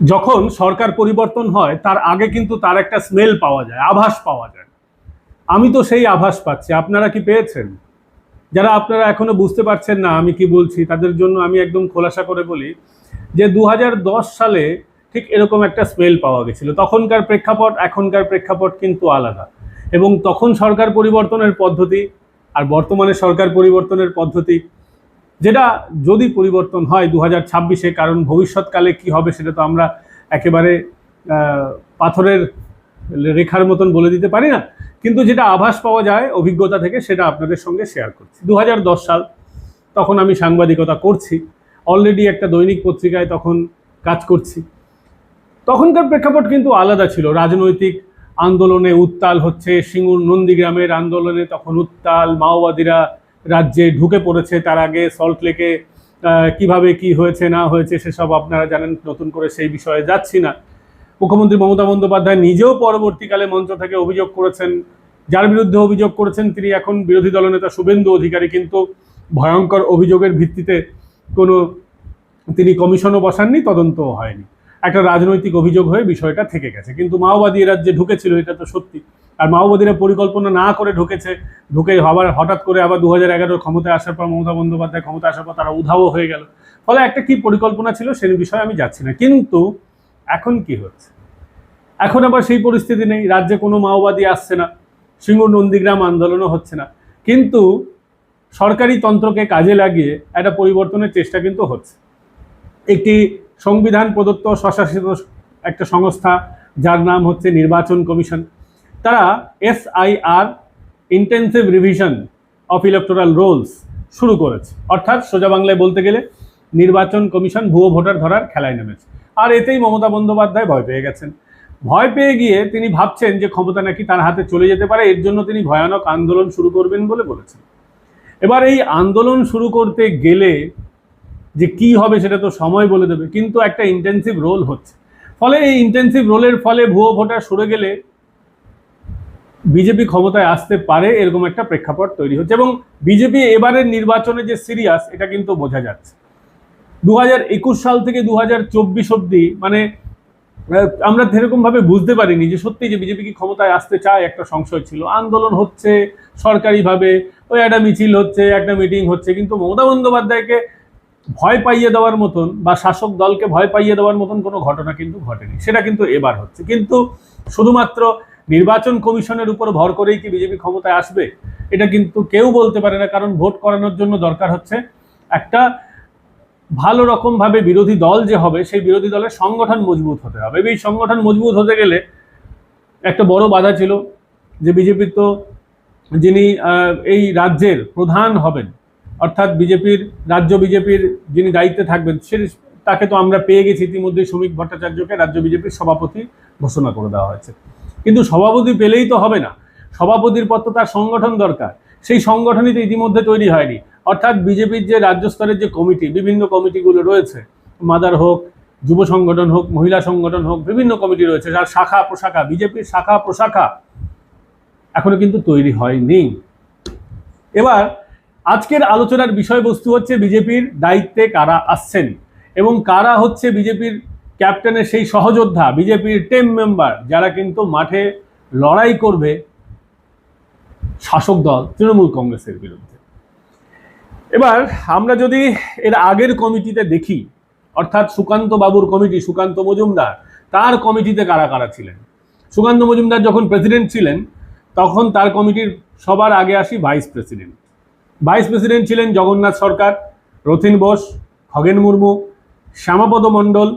যখন সরকার পরিবর্তন হয়, তার আগে কিন্তু তার একটা স্মেল পাওয়া যায়, আভাস পাওয়া যায়। আমি তো সেই আভাস পাচ্ছি। আপনারা কি পেয়েছেন? যারা আপনারা এখনও বুঝতে পারছেন না আমি কি বলছি, তাদের জন্য আমি একদম খোলাসা করে বলি যে দু হাজার দশ সালে ঠিক এরকম একটা স্মেল পাওয়া গেছিল। তখনকার প্রেক্ষাপট, এখনকার প্রেক্ষাপট কিন্তু আলাদা। এবং তখন সরকার পরিবর্তনের পদ্ধতি আর বর্তমানে সরকার পরিবর্তনের পদ্ধতি যেটা যদি পরিবর্তন হয় দু হাজার ছাব্বিশে, কারণ ভবিষ্যৎকালে কি হবে সেটা তো আমরা একেবারে পাথরের রেখার মতন বলে দিতে পারি না। কিন্তু যেটা আভাস পাওয়া যায় অভিজ্ঞতা থেকে সেটা আপনাদের সঙ্গে শেয়ার করছি। দু হাজার দশ সাল, তখন আমি সাংবাদিকতা করছি। অলরেডি একটা দৈনিক পত্রিকায় তখন কাজ করছি। তখনকার প্রেক্ষাপট কিন্তু আলাদা ছিল। রাজনৈতিক আন্দোলনে উত্তাল হচ্ছে, সিঙ্গুর নন্দীগ্রামের আন্দোলনে তখন উত্তাল, মাওবাদীরা রাজ্যে ঢুকে পড়েছে তার আগে সল্টলেকে আহ, কীভাবে কি হয়েছে না হয়েছে সেসব আপনারা জানেন নতুন করে সেই বিষয়ে যাচ্ছি না। মুখ্যমন্ত্রী মমতা বন্দ্যোপাধ্যায় নিজেও পরবর্তীকালে মঞ্চ থেকে অভিযোগ করেছেন যার বিরুদ্ধে অভিযোগ করেছেন তিনি এখন বিরোধী দলনেতা শুভেন্দু অধিকারী কিন্তু ভয়ঙ্কর অভিযোগের ভিত্তিতে কোনো তিনি কমিশনও বসাননি তদন্তও হয়নি। একটা রাজনৈতিক অভিযোগ হয়ে বিষয়টা থেকে গেছে। কিন্তু মাওবাদী রাজ্যে ঢুকেছিল এটা তো সত্যি। আর মাওবাদীরা পরিকল্পনা না করে ঢুকেছে, ঢুকে আবার হঠাৎ করে আবার দু হাজার এগারোর ক্ষমতায় আসার পর মমতা বন্দ্যোপাধ্যায় ক্ষমতা আসার পর তারা উধাও হয়ে গেল। ফলে একটা কি পরিকল্পনা ছিল সেই বিষয়ে আমি যাচ্ছি না। কিন্তু এখন কি হচ্ছে? এখন আবার সেই পরিস্থিতি নেই। রাজ্যে কোনো মাওবাদী আসছে না। সিঙ্গুর নন্দীগ্রাম আন্দোলনও হচ্ছে না। কিন্তু সরকারি তন্ত্রকে কাজে লাগিয়ে একটা পরিবর্তনের চেষ্টা কিন্তু হচ্ছে। একটি সংবিধান প্রদত্ত স্বশাসিত একটা সংস্থা, যার নাম হচ্ছে নির্বাচন কমিশন। তারা SIR intensive revision of electoral rolls শুরু করেছে। অর্থাৎ সোজা বাংলায় বলতে গেলে নির্বাচন কমিশন ভুয়ো ভোটার ধরার খেলায় নেমেছে। আর এতেই মমতা বন্দ্যোপাধ্যায় ভয় পেয়ে গেছেন। ভয় পেয়ে গিয়ে তিনি ভাবছেন যে ক্ষমতা নাকি তার হাতে চলে যেতে পারে, এর জন্য তিনি ভয়ানক আন্দোলন শুরু করবেন বলে বলেছেন। এবার এই আন্দোলন শুরু করতে গেলে যে কি হবে সেটা তো সময় বলে দেবে, কিন্তু একটা ইন্টেন্সিভ রোল হচ্ছে। ফলে এই ইন্টেন্সিভ রোলের ফলে ভুয়ো ভোটার সরে গেলে বিজেপি ক্ষমতায় আসতে পারে এরকম একটা প্রেক্ষাপট তৈরি হচ্ছে এবং বিজেপি এবারের নির্বাচনে যে সিরিয়াস এটা কিন্তু বোঝা যাচ্ছে। দু হাজার একুশ সাল থেকে দু হাজার চব্বিশ অব্দি মানে আমরা সেরকম ভাবে বুঝতে পারিনি যে সত্যি যে বিজেপি কি ক্ষমতায় আসতে চায়, একটা সংশয় ছিল। আন্দোলন হচ্ছে সরকারিভাবে, ওই একটা মিছিল হচ্ছে, একটা মিটিং হচ্ছে, কিন্তু মমতা বন্দ্যোপাধ্যায়কে ভয় পাইয়ে দেওয়ার মতন বা শাসক দলকে ভয় পাইয়ে দেওয়ার মতন কোনো ঘটনা কিন্তু ঘটেনি। সেটা কিন্তু এবার হচ্ছে। কিন্তু শুধুমাত্র নির্বাচন কমিশনের উপর ভর করেই কি বিজেপি ক্ষমতায় আসবে? এটা কিন্তু কেউ বলতে পারে না, কারণ ভোট করানোর জন্য দরকার হচ্ছে একটা ভালো রকমভাবে বিরোধী দল যে হবে, সেই বিরোধী দলের সংগঠন মজবুত হতে হবে। এই সংগঠন মজবুত হতে গেলে একটা বড় বাধা ছিল যে বিজেপি তো যিনি এই রাজ্যের প্রধান হবেন, অর্থাৎ বিজেপির, রাজ্য বিজেপির যিনি দায়িত্বে থাকবেন, সে তাকে তো আমরা পেয়ে গেছি। ইতিমধ্যে শ্রমিক ভট্টাচার্যকে রাজ্য বিজেপির সভাপতি ঘোষণা করে দেওয়া হয়েছে। কিন্তু সভাপতি পেলেই তো হবে না। সভাপতির পর তো তার সংগঠন দরকার। সেই সংগঠনই তো ইতিমধ্যে তৈরি হয়নি। অর্থাৎ বিজেপির যে রাজ্য স্তরের যে কমিটি, বিভিন্ন কমিটিগুলো রয়েছে, মাদার হোক, যুব সংগঠন হোক, মহিলা সংগঠন হোক, বিভিন্ন কমিটি রয়েছে, যার শাখা প্রশাখা, বিজেপির শাখা প্রশাখা এখনও কিন্তু তৈরি হয়নি। এবার আজকের আলোচনার বিষয়বস্তু হচ্ছে বিজেপির দায়িত্বে কারা আসছেন এবং কারা হচ্ছে বিজেপির ক্যাপ্টেনের সেই সহযোদ্ধা, বিজেপির টেম মেম্বার, যারা কিন্তু মাঠে লড়াই করবে শাসক দল তৃণমূল কংগ্রেসের বিরুদ্ধে। এবার আমরা যদি এর আগের কমিটিতে দেখি, অর্থাৎ সুকান্ত বাবুর কমিটি, সুকান্ত মজুমদার, তার কমিটিতে কারা কারা ছিলেন? সুকান্ত মজুমদার যখন প্রেসিডেন্ট ছিলেন, তখন তার কমিটির সবার আগে আসি ভাইস প্রেসিডেন্ট। ভাইস প্রেসিডেন্ট ছিলেন জগন্নাথ সরকার, রথিন বোস, খগেন মুর্মু, শ্যামাপদ মণ্ডল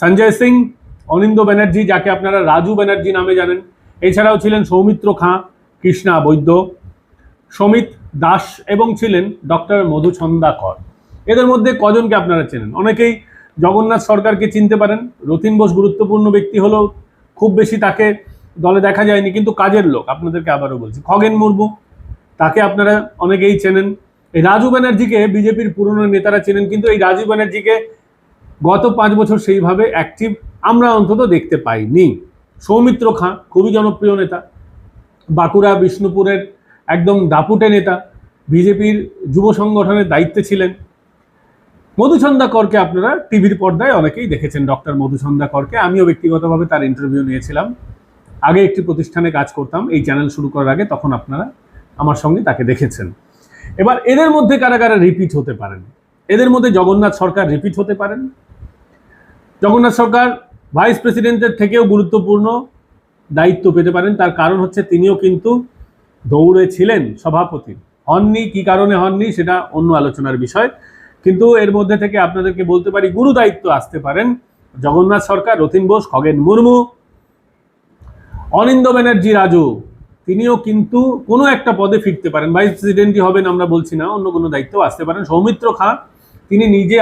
সঞ্জয় সিং অনিন্দ ব্যানার্জি, যাকে আপনারা রাজু ব্যানার্জি নামে জানেন। এছাড়াও ছিলেন সৌমিত্র খাঁ, কৃষ্ণা বৈদ্য। সমিত দাস এবং ছিলেন ডক্টর মধুচন্দাকর এদের মধ্যে কজনকে আপনারা চেনেন? অনেকেই জগন্নাথ সরকারকে চিনতে পারেন। রতিন বোস গুরুত্বপূর্ণ ব্যক্তি হলেও খুব বেশি তাকে দলে দেখা যায়নি, কিন্তু কাজের লোক। আপনাদেরকে আবারও বলছি, খগেন মুর্মু, তাকে আপনারা অনেকেই চেনেন। এই রাজু ব্যানার্জিকে বিজেপির পুরনো নেতারা চেনেন, কিন্তু এই রাজু ব্যানার্জিকে গত পাঁচ বছর সেইভাবে অ্যাক্টিভ আমরা অন্তত দেখতে পাইনি। সৌমিত্র খাঁ, খুবই জনপ্রিয় নেতা, বাঁকুড়া, বিষ্ণুপুরের একদম দাপুটে নেতা, বিজেপির যুব সংগঠনের দায়িত্বে ছিলেন। মধুচন্দা করকে আপনারা টিভির পর্দায় অনেকেই দেখেছেন, ডক্টর মধুচন্দা করকে আমিও ব্যক্তিগতভাবে তার ইন্টারভিউ নিয়েছিলাম। আগে একটি প্রতিষ্ঠানে কাজ করতাম, এই চ্যানেল শুরু করার আগে তখন আপনারা আমার সঙ্গে তাকে দেখেছেন। এবার এদের মধ্যে কারা কারা রিপিট হতে পারেন? এদের মধ্যে জগন্নাথ সরকার রিপিট হতে পারেন? জগন্নাথ সরকার ভাইস প্রেসিডেন্টের থেকেও গুরুত্বপূর্ণ দায়িত্ব পেতে পারেন। তার কারণ হচ্ছে তিনিও কিন্তু দৌড়ে ছিলেন সভাপতি। হননি, কি কারণে হননি সেটা অন্য আলোচনার বিষয়। কিন্তু এর মধ্যে থেকে আপনাদেরকে বলতে পারি, গুরু দায়িত্ব আসতে পারেন জগন্নাথ সরকার, রথিন বোস, খগেন মুর্মু, অনিন্দ ব্যানার্জি, রাজু। তিনিও কিন্তু কোনো একটা পদে ফিরতে পারেন। ভাইস প্রেসিডেন্টই হবেন আমরা বলছি না, অন্য কোনো দায়িত্ব আসতে পারেন। সৌমিত্র খাঁ, তিনি নিজে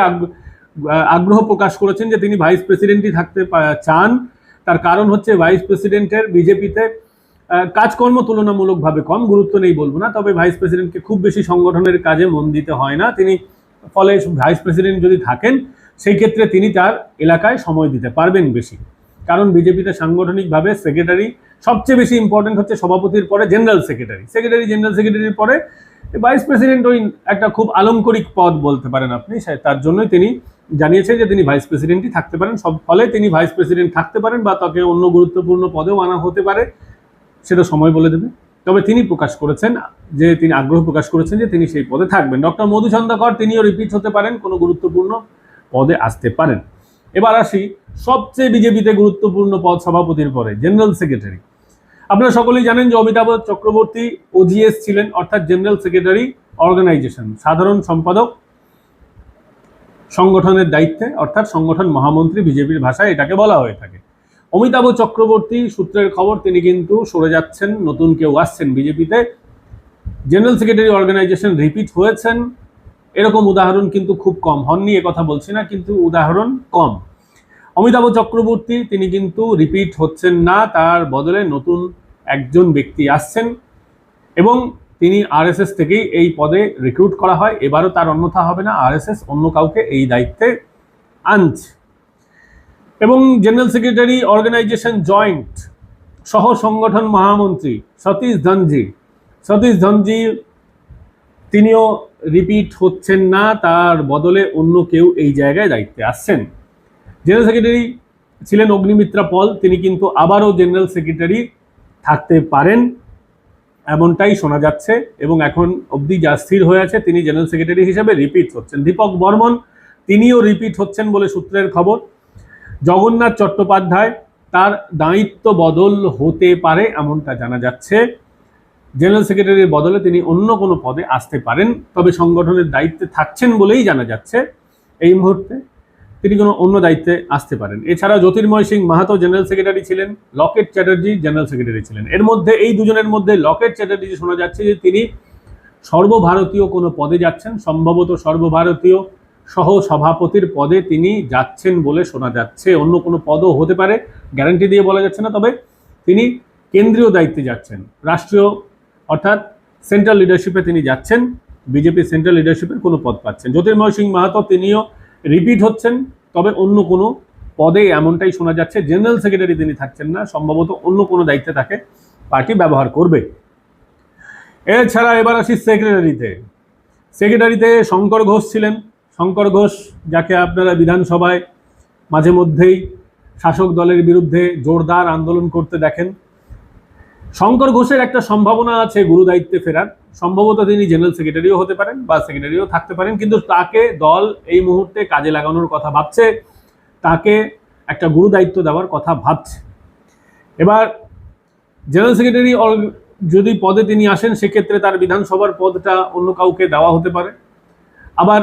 আগ্রহ প্রকাশ করেছেন যে তিনি ভাইস প্রেসিডেন্টই থাকতে চান। তার কারণ হচ্ছে ভাইস প্রেসিডেন্টের বিজেপিতে কাজকর্ম তুলনামূলকভাবে কম, গুরুত্ব নেই বলব না, তবে ভাইস প্রেসিডেন্টকে খুব বেশি সংগঠনের কাজে মন দিতে হয় না। তিনি ফলে ভাইস প্রেসিডেন্ট যদি থাকেন, সেই ক্ষেত্রে তিনি তার এলাকায় সময় দিতে পারবেন বেশি। কারণ বিজেপিতে সাংগঠনিকভাবে সেক্রেটারি সবচেয়ে বেশি ইম্পর্টেন্ট হচ্ছে সভাপতির পরে জেনারেল সেক্রেটারি। সেক্রেটারি, জেনারেল সেক্রেটারির পরে ভাইস প্রেসিডেন্ট ওই একটা খুব আলঙ্করিক পদ বলতে পারেন আপনি তার জন্যই তিনি জানিয়েছেন যে তিনি ভাইস প্রেসিডেন্টই থাকতে পারেন। সব ফলে তিনি ভাইস প্রেসিডেন্ট থাকতে পারেন বা তাকে অন্য গুরুত্বপূর্ণ পদেও আনা হতে পারে, সেটা সময় বলে দেবে। তবে তিনি প্রকাশ করেছেন, যে তিনি আগ্রহ প্রকাশ করেছেন যে তিনি সেই পদে থাকবেন। ডক্টর মধুচন্দ্রকর তিনিও রিপিট হতে পারেন, কোনো গুরুত্বপূর্ণ পদে আসতে পারেন। এবার আসি সবচেয়ে বিজেপিতে গুরুত্বপূর্ণ পদ সভাপতির পরে জেনারেল সেক্রেটারি আপনারা সকলেই জানেন যে অমিতাভ চক্রবর্তী ওজিএস ছিলেন, অর্থাৎ জেনারেল সেক্রেটারি অর্গানাইজেশন সাধারণ সম্পাদক। সংগঠনের দায়িত্বে, অর্থাৎ সংগঠন মহামন্ত্রী বিজেপির ভাষায় এটাকে বলা হয়ে থাকে। অমিতাভ চক্রবর্তী সূত্রের খবর, তিনি কিন্তু সরে যাচ্ছেন, নতুন কেউ আসছেন বিজেপিতে। জেনারেল সেক্রেটারি অর্গানাইজেশন রিপিট হয়েছেন। এরকম উদাহরণ কিন্তু খুব কম। হননি কথা বলছি না, কিন্তু উদাহরণ কম। অমিতাভ চক্রবর্তী, তিনি কিন্তু রিপিট হচ্ছেন না, তার বদলে নতুন একজন ব্যক্তি আসছেন। এবং তিনি আরএসএস থেকেই এই পদে রিক্রুট করা হয়। এবারও তার অন্যথা হবে না। আরএসএস অন্য কাউকে এই দায়িত্বে আনছে। এবং জেনারেল সেক্রেটারি অর্গানাইজেশন জয়েন্ট সহ সংগঠন মহামন্ত্রী সতীশ ধনজি। সতীশ ধনজি, তিনিও রিপিট হচ্ছেন না। তার বদলে অন্য কেউ এই জায়গায় দায়িত্বে আসছেন। জেনারেল সেক্রেটারি ছিলেন অগ্নিমিত্রা পল। তিনি কিন্তু আবারও জেনারেল সেক্রেটারি থাকতে পারেন। এমনটাই শোনা যাচ্ছে এবং এখন অবধি যা স্থির হয়ে আছে তিনি জেনারেল সেক্রেটারি হিসেবে রিপিট হচ্ছেন। দীপক বর্মন, তিনিও রিপিট হচ্ছেন বলে সূত্রের খবর। জগন্নাথ চট্টোপাধ্যায়, তার দায়িত্ব বদল হতে পারে এমনটা জানা যাচ্ছে। জেনারেল সেক্রেটারির বদলে তিনি অন্য কোনো পদে আসতে পারেন, তবে সংগঠনের দায়িত্বে থাকছেন বলেই জানা যাচ্ছে। এই মুহূর্তে তিনি কোনো অন্য দায়িত্বে আসতে পারেন। এছাড়া জ্যোতির্ময় সিং মাহাতো জেনারেল সেক্রেটারি ছিলেন, লকেট চ্যাটার্জি জেনারেল সেক্রেটারি ছিলেন। এর মধ্যে, এই দুজনের মধ্যে লকেট চ্যাটার্জি শোনা যাচ্ছে যে তিনি সর্বভারতীয় কোনো পদে যাচ্ছেন, সম্ভবত সর্বভারতীয় সহ সভাপতির পদে তিনি যাচ্ছেন বলে শোনা যাচ্ছে। অন্য কোনো পদও হতে পারে, গ্যারান্টি দিয়ে বলা যাচ্ছে না, তবে তিনি কেন্দ্রীয় দায়িত্বে যাচ্ছেন। রাষ্ট্রীয়, অর্থাৎ সেন্ট্রাল লিডারশিপে তিনি যাচ্ছেন, বিজেপি সেন্ট্রাল লিডারশিপের কোনো পদ পাচ্ছেন। জ্যোতির্ময় সিং মাহাতো তিনিও রিপিট হচ্ছেন, তবে অন্য কোনো পদে এমনটাই শোনা যাচ্ছে, জেনারেল সেক্রেটারি তিনি থাকছেন না, সম্ভবত অন্য কোনো দায়িত্বে তাকে পার্টি ব্যবহার করবে। এছাড়া এবার আসি সেক্রেটারিতে। সেক্রেটারিতে শঙ্কর ঘোষ ছিলেন। শঙ্কর ঘোষ, যাকে আপনারা বিধানসভায় মাঝে মধ্যেই শাসক দলের বিরুদ্ধে জোরদার আন্দোলন করতে দেখেন শঙ্কর ঘোষের একটা সম্ভাবনা আছে গুরু দায়িত্বে ফেরার। সম্ভবত তিনি জেনারেল সেক্রেটারিও হতে পারেন বা সেক্রেটারিও থাকতে পারেন, কিন্তু তাকে দল এই মুহূর্তে কাজে লাগানোর কথা ভাবছে, তাকে একটা গুরু দায়িত্ব দেওয়ার কথা ভাবছে। এবার জেনারেল সেক্রেটারি যদি পদে তিনি আসেন, সেক্ষেত্রে তার বিধানসভার পদটা অন্য কাউকে দেওয়া হতে পারে। আবার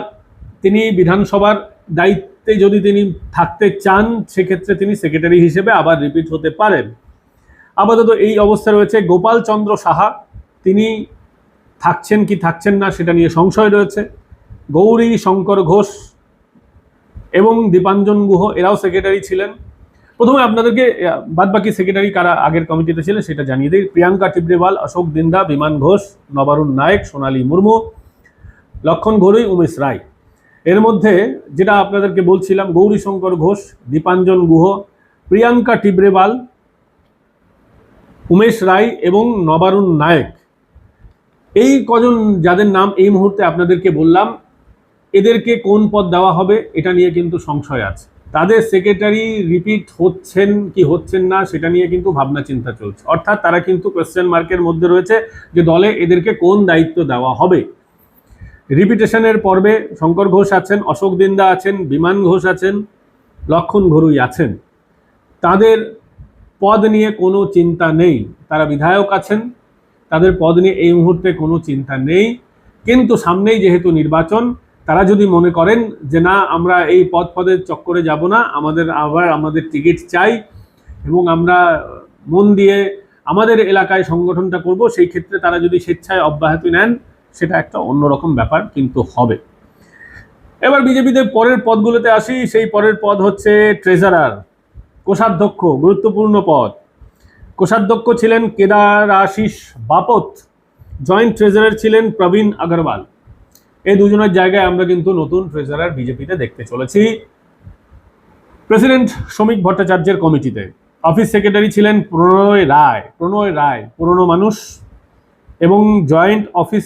তিনি বিধানসভার দায়িত্বে যদি তিনি থাকতে চান, সেক্ষেত্রে তিনি সেক্রেটারি হিসেবে আবার রিপিট হতে পারেন। আপাতত এই অবস্থা রয়েছে গোপাল চন্দ্র সাহা। তিনি থাকছেন কি থাকছেন না সেটা নিয়ে সংশয় রয়েছে। গৌরী শঙ্কর ঘোষ এবং দীপাঞ্জন গুহ, এরাও সেক্রেটারি ছিলেন। প্রথমে আপনাদেরকে বাদবাকি সেক্রেটারি কারা আগের কমিটিতে ছিলেন সেটা জানিয়ে দিই। প্রিয়াঙ্কা টিবরেওয়াল অশোক দিন্দা বিমান ঘোষ, নবারুণ নায়ক, সোনালী মুর্মু, লক্ষণ ঘোরই, উমেশ রায়। এর মধ্যে যেটা আপনাদেরকে বলছিলাম গৌরীশঙ্কর ঘোষ, দীপাঞ্জন গুহ, প্রিয়াঙ্কা টিবরেওয়াল উমেশ রায় এবং নবারুণ নায়ক। এই কজন যাদের নাম এই মুহূর্তে আপনাদেরকে বললাম, এদেরকে কোন পদ দেওয়া হবে এটা নিয়ে কিন্তু সংশয় আছে। তাদের সেক্রেটারি রিপিট হচ্ছেন কি হচ্ছেন না সেটা নিয়ে কিন্তু ভাবনা চিন্তা চলছে। অর্থাৎ তারা কিন্তু কোয়েশ্চেন মার্কের মধ্যে রয়েছে যে দলে এদেরকে কোন দায়িত্ব দেওয়া হবে। রিপিটেশনের পর্বে শঙ্কর ঘোষ আছেন, অশোক দিন্দা আছেন, বিমান ঘোষ আছেন, লক্ষণ ঘরুই আছেন। তাদের পদ নিয়ে কোনো চিন্তা নেই। তারা বিধায়ক আছেন, তাদের পদ নিয়ে এই মুহূর্তে কোনো চিন্তা নেই। কিন্তু সামনেই যেহেতু নির্বাচন, তারা যদি মনে করেন যে না, আমরা এই পদ পদের চক্করে যাব না, আমাদের আবার আমাদের টিকিট চাই এবং আমরা মন দিয়ে আমাদের এলাকায় সংগঠনটা করব, সেই ক্ষেত্রে তারা যদি স্বেচ্ছায় অব্যাহতি নেন, সেটা একটা অন্যরকম ব্যাপার কিন্তু হবে। এবার বিজেপিতে পরের পদগুলোতে আসি। সেই পরের পদ হচ্ছে ট্রেজারার। কোষাধ্যক্ষ, গুরুত্বপূর্ণ পদ। কোষাধ্যক্ষ ছিলেন কেদারাশিস বাপত, জয়েন্ট ট্রেজারার ছিলেন প্রবীণ আগরওয়াল। এই দুজনের জায়গায় আমরা কিন্তু নতুন ট্রেজারার বিজেপিতে দেখতে চলেছি। প্রেসিডেন্ট শ্রমিক ভট্টাচার্যের কমিটিতে। অফিস সেক্রেটারি ছিলেন প্রণয় রায় প্রণয় রায়, পুরনো মানুষ। এবং জয়েন্ট অফিস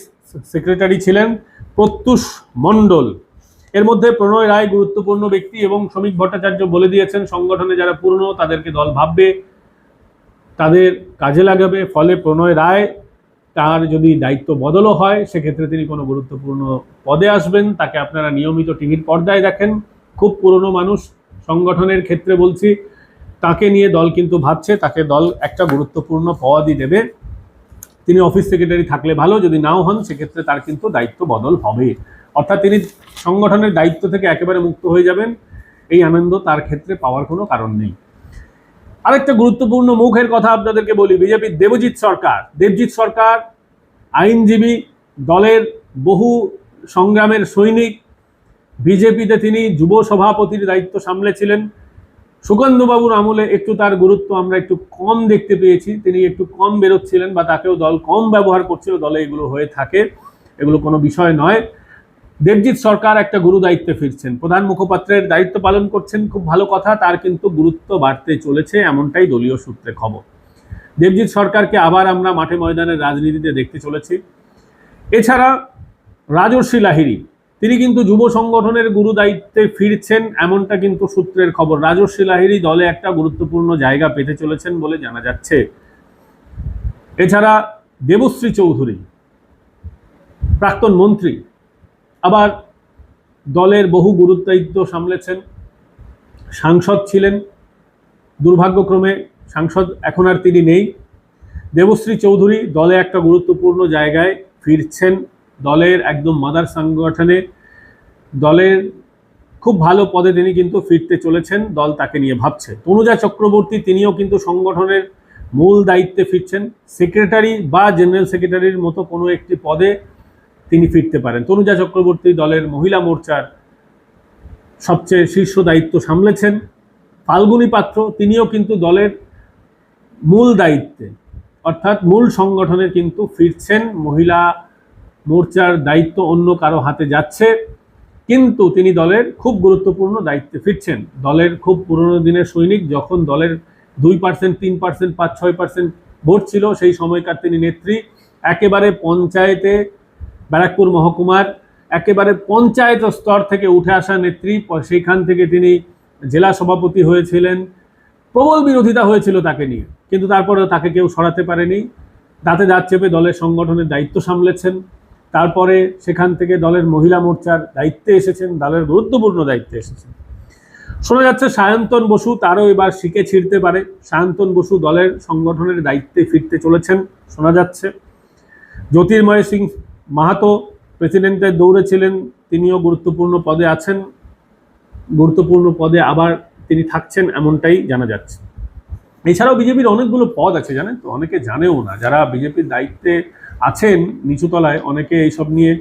সেক্রেটারি ছিলেন প্রত্যুষ মণ্ডল। এর মধ্যে প্রণয় রায় গুরুত্বপূর্ণ ব্যক্তি এবং শ্রমিক ভট্টাচার্য বলে দিয়েছেন, সংগঠনে যারা পুরনো তাদেরকে দল ভাববে, তাদের কাজে লাগাবে। ফলে প্রণয় রায় তার যদি দায়িত্ব বদলও হয়, সেক্ষেত্রে তিনি কোনো গুরুত্বপূর্ণ পদে আসবেন। তাকে আপনারা নিয়মিত টিভির পর্দায় দেখেন। খুব পুরনো মানুষ, সংগঠনের ক্ষেত্রে বলছি। তাকে নিয়ে দল কিন্তু ভাবছে, তাকে দল একটা গুরুত্বপূর্ণ পদই দেবে। তিনি অফিস সেক্রেটারি থাকলে ভালো, যদি নাও হন, সেক্ষেত্রে তার কিন্তু দায়িত্ব বদল হবে। অর্থাৎ তিনি সংগঠনের দায়িত্ব থেকে একেবারে মুক্ত হয়ে যাবেন। এই আনন্দ তার ক্ষেত্রে পাওয়ার কোনো কারণ নেই। আরেকটা গুরুত্বপূর্ণ মুখের কথা আপনাদেরকে বলি বিজেপির দেবজিৎ সরকার। দেবজিৎ সরকার আইনজীবী দলের বহু সংগ্রামের সৈনিক। বিজেপিতে তিনি যুব সভাপতির দায়িত্ব সামলেছিলেন। সুগন্ধবাবুর আমলে একটু তার গুরুত্ব আমরা একটু কম দেখতে পেয়েছি। তিনি একটু কম বেরোচ্ছিলেন বা তাকেও দল কম ব্যবহার করছিল, দলে এগুলো হয়ে থাকে। এগুলো কোনো বিষয় নয়। দেবজিৎ সরকার একটা গুরু দায়িত্বে ফিরছেন। প্রধান মুখপাত্রের দায়িত্ব পালন করছেন, খুব ভালো কথা, তার কিন্তু গুরুত্ব বাড়তে চলেছে এমনটাই দলীয় সূত্রে খবর। দেবজিৎ সরকারকে আবার আমরা মাঠে ময়দানের রাজনীতিতে দেখতে চলেছি। এছাড়া রাজর্ষি লাহিড়ী, তিনি কিন্তু যুব সংগঠনের গুরু দায়িত্বে ফিরছেন এমনটা কিন্তু সূত্রের খবর। রাজর্ষি লাহিড়ী দলে একটা গুরুত্বপূর্ণ জায়গা পেতে চলেছেন বলে জানা যাচ্ছে। এছাড়া দেবশ্রী চৌধুরী, প্রাক্তন মন্ত্রী আবার দলের বহু গুরুত্বায়িত্ব সামলেছেন। সাংসদ ছিলেন। দুর্ভাগ্যক্রমে সাংসদ এখন আর তিনি নেই। দেবশ্রী চৌধুরী দলে একটা গুরুত্বপূর্ণ জায়গায় ফিরছেন। দলের একদম মাদার সংগঠনে। দলের খুব ভালো পদে তিনি কিন্তু ফিরতে চলেছেন। দল তাকে নিয়ে ভাবছে। তনুজা চক্রবর্তী তিনিও কিন্তু সংগঠনের মূল দায়িত্বে ফিরছেন। সেক্রেটারি বা জেনারেল সেক্রেটারির মতো কোনো একটি পদে তিনি ফিরতে পারেন। তনুজা চক্রবর্তী দলের মহিলা মোর্চার সবচেয়ে শীর্ষ দায়িত্ব সামলেছেন। ফাল্গুনী পাত্র, তিনিও কিন্তু দলের মূল দায়িত্বে। অর্থাৎ মূল সংগঠনে কিন্তু ফিরছেন। মহিলা মোর্চার দায়িত্ব অন্য কারও হাতে যাচ্ছে। কিন্তু তিনি দলের খুব গুরুত্বপূর্ণ দায়িত্বে ফিরছেন। দলের খুব পুরনো দিনের সৈনিক যখন দলের দুই পার্সেন্ট, তিন পার্সেন্ট, পাঁচ, ছয় পার্সেন্ট ভোট ছিল, সেই সময়কার তিনি নেত্রী। একেবারে পঞ্চায়েতে ব্যারাকপুর মহকুমার একেবারে পঞ্চায়েত স্তর থেকে উঠে আসা নেত্রী, সেইখান থেকে তিনি জেলা সভাপতি হয়েছিলেন। প্রবল বিরোধিতা হয়েছিল তাকে নিয়ে, কিন্তু তারপরে তাকে কেউ সরাতে পারেনি। দাঁতে দাঁত চেপে দলের সংগঠনের দায়িত্ব সামলেছেন। তারপরে সেখান থেকে দলের মহিলা মোর্চার দায়িত্বে এসেছেন, দলের গুরুত্বপূর্ণ দায়িত্বে এসেছেন। শোনা যাচ্ছে সায়ন্তন বসু তারও এবার শিখে ছিঁড়তে পারে। সায়ন্তন বসু দলের সংগঠনের দায়িত্বে ফিরতে চলেছেন, শোনা যাচ্ছে। জ্যোতির্ময় সিং মাহাতো প্রেসিডেন্টের দৌড়ে ছিলেন, তিনিও গুরুত্বপূর্ণ পদে আছেন। গুরুত্বপূর্ণ পদে আবার তিনি থাকছেন, এমনটাই জানা যাচ্ছে। এছাড়াও বিজেপির অনেকগুলো পদ আছে, জানেন তো? অনেকে জানেও না। যারা বিজেপির দায়িত্বে আছেন নিচুতলায়, অনেকে এইসব নিয়ে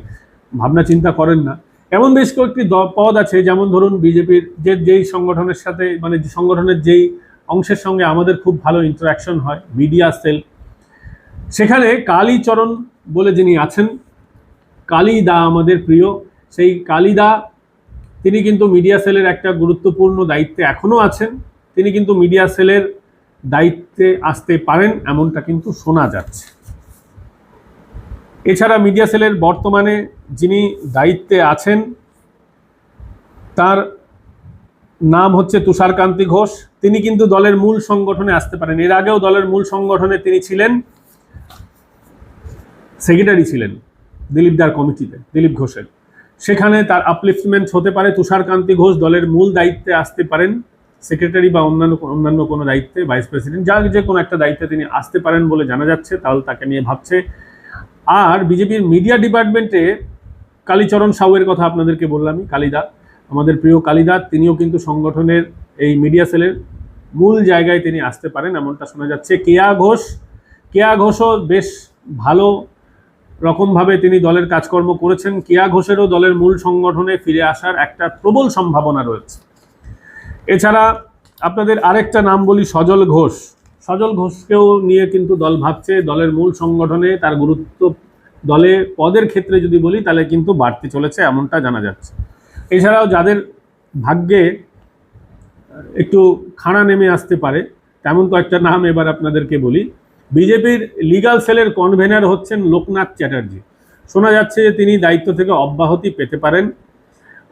ভাবনা চিন্তা করেন না। এমন বেশ কয়েকটি পদ আছে, যেমন ধরুন বিজেপির যে, যেই সংগঠনের সাথে মানে সংগঠনের যেই অংশের সঙ্গে আমাদের খুব ভালো ইন্টারাকশন হয় মিডিয়া সেল সেখানে কালীচরণ বলে যিনি আছেন কালিদা আমাদের প্রিয়। সেই কালিদা, তিনি কিন্তু মিডিয়া সেলের একটা গুরুত্বপূর্ণ দায়িত্বে এখনও আছেন। তিনি কিন্তু মিডিয়া সেলের দায়িত্বে আসতে পারেন, এমনটা কিন্তু শোনা যাচ্ছে। এছাড়া মিডিয়া সেলের বর্তমানে যিনি দায়িত্বে আছেন, তার নাম হচ্ছে তুষারকান্তি ঘোষ। তিনি কিন্তু দলের মূল সংগঠনে আসতে পারেন। এর আগেও দলের মূল সংগঠনে তিনি ছিলেন, সেক্রেটারি ছিলেন। দিলীপ দার কমিটিতে, দিলীপ ঘোষের। সেখানে তার আপলিফটমেন্ট হতে পারে তুষারকান্তি ঘোষ দলের মূল দায়িত্বে আসতে পারেন সেক্রেটারি বা অন্যান্য অন্যান্য কোনো দায়িত্বে ভাইস প্রেসিডেন্ট যা যে কোনো একটা দায়িত্বে তিনি আসতে পারেন বলে জানা যাচ্ছে, তাহলে তাকে নিয়ে ভাবছে। আর বিজেপির মিডিয়া ডিপার্টমেন্টে কালীচরণ সাউয়ের কথা আপনাদেরকে বললামই, কালিদা। আমাদের প্রিয় কালিদা, তিনিও কিন্তু সংগঠনের এই মিডিয়া সেলের মূল জায়গায় তিনি আসতে পারেন, এমনটা শোনা যাচ্ছে। কেয়া ঘোষ, কেয়া ঘোষও বেশ ভালো রকমভাবে তিনি দলের কাজকর্ম করেছেন। কেয়া ঘোষেরও দলের মূল সংগঠনে ফিরে আসার একটা প্রবল সম্ভাবনা রয়েছে। এছাড়া আপনাদের আরেকটা নাম বলি সজল ঘোষ। সজল ঘোষকেও নিয়ে কিন্তু দল ভাবছে। দলের মূল সংগঠনে তার গুরুত্ব দলে পদের ক্ষেত্রে যদি বলি, তাহলে কিন্তু বাড়তে চলেছে এমনটা জানা যাচ্ছে। এছাড়াও যাদের ভাগ্যে একটু খাড়া নেমে আসতে পারে, তেমন কয়েকটা নাম এবার আপনাদেরকে বলি। বিজেপির লিগাল সেলের কনভেনার হচ্ছেন লোকনাথ চ্যাটার্জি। শোনা যাচ্ছে যে তিনি দায়িত্ব থেকে অব্যাহতি পেতে পারেন।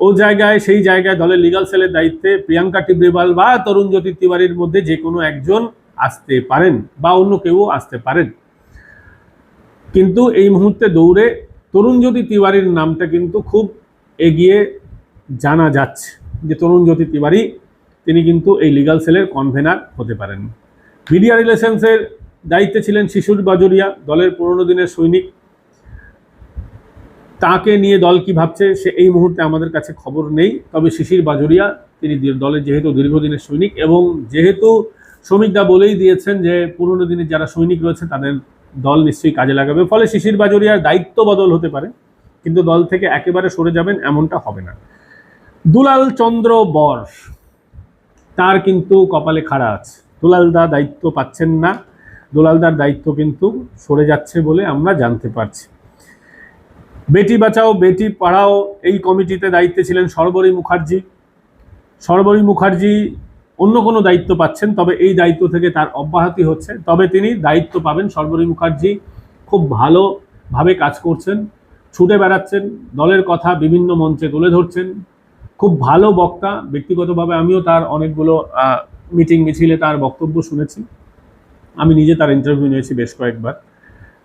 ও জায়গায়, সেই জায়গায় দলের লিগাল সেলের দায়িত্বে প্রিয়াঙ্কা টিব্রেবাল বা তরুণ জ্যোতি তিওয়ারির মধ্যে যে কোনো একজন আসতে পারেন বা অন্য কেউ আসতে পারেন। কিন্তু এই মুহূর্তে দৌড়ে তরুণ জ্যোতি তিওয়ারির নামটা কিন্তু খুব এগিয়ে জানা যাচ্ছে যে তরুণ জ্যোতি তিওয়ারি, তিনি কিন্তু এই লিগাল সেলের কনভেনার হতে পারেন। মিডিয়া রিলেশনসের দায়িত্বে ছিলেন শিশুর বাজরিয়া, দলের পুরনো দিনের সৈনিক। তাকে নিয়ে দল কি ভাবছে, সে এই মুহূর্তে আমাদের কাছে খবর নেই। তবে শিশির বাজরিয়া, তিনি দি- দলের যেহেতু দীর্ঘদিনের সৈনিক এবং যেহেতু শ্রমিকদা বলেই দিয়েছেন যে পুরনো দিনের যারা সৈনিক রয়েছে, তাদের দল নিশ্চয়ই কাজে লাগাবে। ফলে শিশির বাজরিয়ার দায়িত্ব বদল হতে পারে, কিন্তু দল থেকে একেবারে সরে যাবেন এমনটা হবে না। দুলাল চন্দ্র বর তার কিন্তু কপালে খাড়া আছে। দুলালদা দায়িত্ব পাচ্ছেন না। দুলালদার দায়িত্ব কিন্তু সরে যাচ্ছে বলে আমরা জানতে পারছি। বেটি বাঁচাও, বেটি পাড়াও, এই কমিটিতে দায়িত্বে ছিলেন সর্বরী মুখার্জি। সর্বরী মুখার্জি অন্য কোনো দায়িত্ব পাচ্ছেন, তবে এই দায়িত্ব থেকে তার অব্যাহতি হচ্ছে। তবে তিনি দায়িত্ব পাবেন সর্বরী মুখার্জি। খুব ভালোভাবে কাজ করছেন, ছুটে বেড়াচ্ছেন, দলের কথা বিভিন্ন মঞ্চে তুলে ধরছেন। খুব ভালো বক্তা, ব্যক্তিগতভাবে আমিও তার অনেকগুলো মিটিং মিছিলে তার বক্তব্য শুনেছি। আমি নিজে তার ইন্টারভিউ নিয়েছি বেশ কয়েকবার।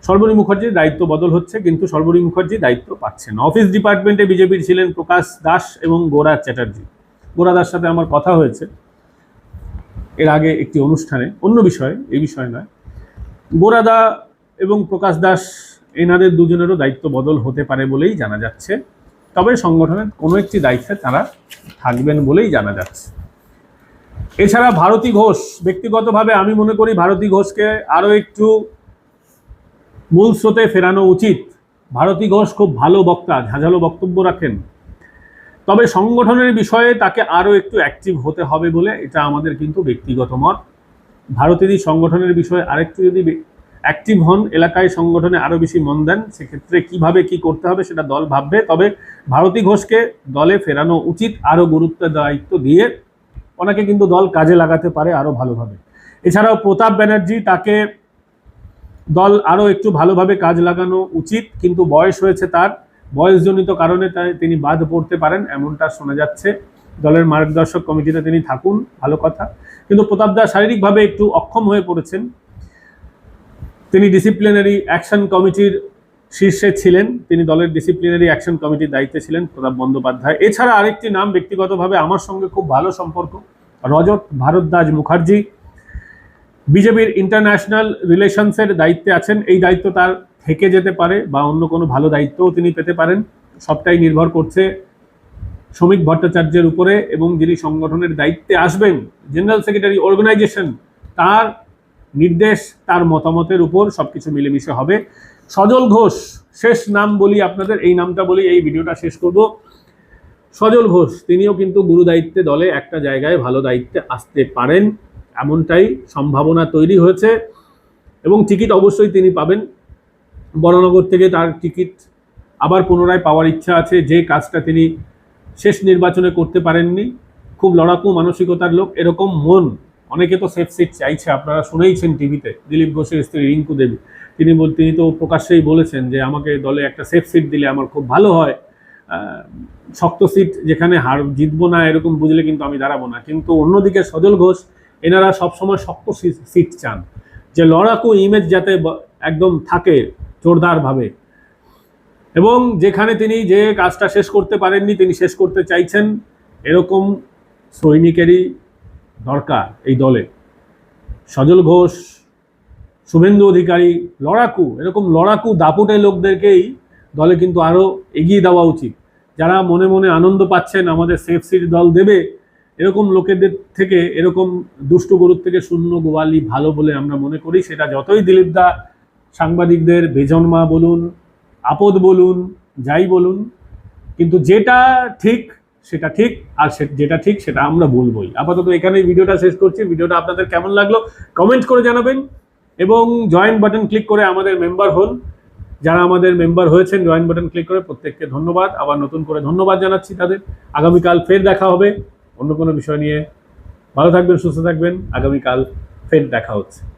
সর্বরী মুখার্জির দায়িত্ব বদল হচ্ছে, কিন্তু সর্বরী মুখার্জি দায়িত্ব পাচ্ছেন না। অফিস ডিপার্টমেন্টে বিজেপির ছিলেন প্রকাশ দাস এবং গোরা চ্যাটার্জি। গোরা দাস সাথে আমার কথা হয়েছে এর আগে একটি অনুষ্ঠানে। অন্য বিষয়ে এই বিষয় নয়। গোরাদা এবং প্রকাশ দাস এনাদের দুজনেরও দায়িত্ব বদল হতে পারে বলেই জানা যাচ্ছে। তবে সংগঠনের কোনো একটি দায়িত্বে তারা থাকবেন বলেই জানা যাচ্ছে। এছাড়া ভারতী ঘোষ, ব্যক্তিগতভাবে আমি মনে করি ভারতী ঘোষকে আরও একটু মূল স্রোতে ফেরানো উচিত। ভারতী ঘোষ খুব ভালো বক্তা, ঝাঁঝালো বক্তব্য রাখেন। তবে সংগঠনের বিষয়ে তাকে আরও একটু অ্যাক্টিভ হতে হবে বলে এটা আমাদের কিন্তু ব্যক্তিগত মত। ভারতেরই সংগঠনের বিষয়ে আরেকটু যদি অ্যাক্টিভ হন, এলাকায় সংগঠনে আরও বেশি মন দেন, সেক্ষেত্রে কীভাবে কি করতে হবে সেটা দল ভাববে। তবে ভারতী ঘোষকে দলে ফেরানো উচিত আরও গুরুত্ব দায়িত্ব দিয়ে ওনাকে কিন্তু দল কাজে লাগাতে পারে আরও ভালোভাবে। এছাড়াও প্রতাপ ব্যানার্জি তাকে দল আরও একটু ভালোভাবে কাজ লাগানো উচিত, কিন্তু বয়স হয়েছে তার। বয়সজনিত কারণে তাই তিনি বাদ পড়তে পারেন, এমনটা শোনা যাচ্ছে। দলের মার্গদর্শক কমিটিতে তিনি থাকুন, ভালো কথা। কিন্তু প্রতাপ দা শারীরিকভাবে একটু অক্ষম হয়ে পড়েছেন। তিনি ডিসিপ্লিনারি অ্যাকশন কমিটির শীর্ষে ছিলেন। তিনি দলের ডিসিপ্লিনারি অ্যাকশন কমিটির দায়িত্বে ছিলেন, প্রতাপ বন্দ্যোপাধ্যায়। এছাড়া আরেকটি নাম ব্যক্তিগতভাবে আমার সঙ্গে খুব ভালো সম্পর্ক, রজত ভারদ্বাজ মুখার্জি। বিজেপির ইন্টারন্যাশনাল রিলেশনসের দায়িত্বে আছেন। এই দায়িত্ব তার থেকে যেতে পারে বা অন্য কোনো ভালো দায়িত্বও তিনি পেতে পারেন। সবটাই নির্ভর করছে শ্রমিক ভট্টাচার্যের উপরে এবং যিনি সংগঠনের দায়িত্বে আসবেন জেনারেল সেক্রেটারি অর্গানাইজেশন তার নির্দেশ, তার মতামতের উপর সবকিছু মিলেমিশে হবে। সজল ঘোষ, শেষ নাম বলি আপনাদের, এই নামটা বলি এই ভিডিওটা শেষ করব। সজল ঘোষ, তিনিও কিন্তু গুরু দায়িত্বে দলে একটা জায়গায় ভালো দায়িত্বে আসতে পারেন, এমনটাই সম্ভাবনা তৈরি হয়েছে। এবং টিকিট অবশ্যই তিনি পাবেন। বড়নগর থেকে তার টিকিট আবার পুনরায় পাওয়ার ইচ্ছা আছে, যে কাজটা তিনি শেষ নির্বাচনে করতে পারেননি। খুব লড়াকু মানসিকতার লোক, এরকম মন, অনেকে তো সেফ সিট চাইছে, আপনারা শুনেইছেন টিভিতে, দিলীপ ঘোষের স্ত্রী রিঙ্কু দেবী। তিনি বল, তিনি তো প্রকাশ্যেই বলেছেন যে আমাকে দলে একটা সেফ সিট দিলে আমার খুব ভালো হয়। শক্ত সিট যেখানে হার জিতবো না এরকম বুঝলে কিন্তু আমি দাঁড়াবো না। কিন্তু অন্যদিকে সজল ঘোষ, এনারা সবসময় শক্ত সিট চান। যে লড়াকু ইমেজ যাতে একদম থাকে জোরদারভাবে। এবং যেখানে তিনি যে কাজটা শেষ করতে পারেননি, তিনি শেষ করতে চাইছেন, এরকম সৈনিকেরই দরকার এই দলে। সজল ঘোষ শুভেন্দু অধিকারী লড়াকু, এরকম লড়াকু দাপুটে লোকদেরকেই দলে কিন্তু আরও এগিয়ে দেওয়া উচিত। যারা মনে মনে আনন্দ পাচ্ছেন আমাদের সেফ সিট দল দেবে, এরকম লোকেদের থেকে, এরকম দুষ্ট গরুর থেকে শূন্য গোয়ালি ভালো বলে আমরা মনে করি। সেটা যতই দিলীপ দা সাংবাদিকদের বেজন্মা বলুন, আপদ বলুন, যাই বলুন, কিন্তু যেটা ঠিক, সেটা ঠিক, আর যেটা ঠিক, সেটা আমরা বলবোই। আপাতত এখানেই ভিডিওটা শেষ করছি। ভিডিওটা আপনাদের কেমন লাগল? কমেন্ট করে জানাবেন। এবং জয়েন্ট বাটন ক্লিক করে আমাদের মেম্বার হন। যারা আমাদের মেম্বার হয়েছেন জয়েন্ট বাটন ক্লিক করে প্রত্যেককে ধন্যবাদ। আবার নতুন করে ধন্যবাদ জানাচ্ছি তাদের। আগামীকাল ফের দেখা হবে। অন্য কোনো বিষয় নিয়ে ভালো থাকবেন, সুস্থ থাকবেন। আগামীকাল ফের দেখা হচ্ছে।